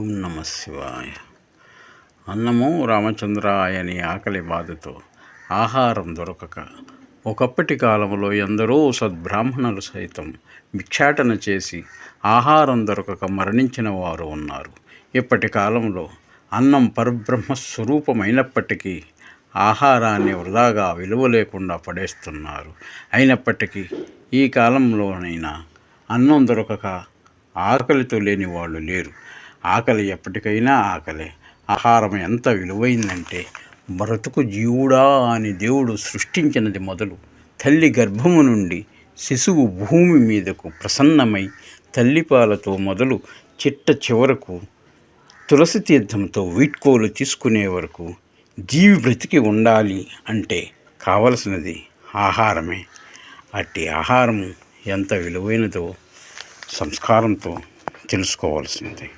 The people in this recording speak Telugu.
ఓం నమ శివాయ. అన్నము రామచంద్రాయని ఆకలి బాధతో ఆహారం దొరకక ఒకప్పటి కాలంలో ఎందరో సద్బ్రాహ్మణులు సైతం భిక్షాటన చేసి ఆహారం దొరకక మరణించిన వారు ఉన్నారు. ఇప్పటి కాలంలో అన్నం పరబ్రహ్మ స్వరూపమైనప్పటికీ ఆహారాన్ని వృధాగా విలువ లేకుండా పడేస్తున్నారు. అయినప్పటికీ ఈ కాలంలోనైనా అన్నం దొరకక ఆకలితో లేని వాళ్ళు లేరు. ఆకలి ఎప్పటికైనా ఆకలే. ఆహారం ఎంత విలువైందంటే బ్రతుకు జీవుడా అని దేవుడు సృష్టించినది మొదలు. తల్లి గర్భము నుండి శిశువు భూమి మీదకు ప్రసన్నమై తల్లిపాలతో మొదలు చిట్ట చివరకు తులసి తీర్థంతో వీట్కోలు తీసుకునే వరకు జీవి బ్రతికి ఉండాలి అంటే కావలసినది ఆహారమే. అట్టి ఆహారం ఎంత విలువైనదో సంస్కారంతో తెలుసుకోవాల్సినది.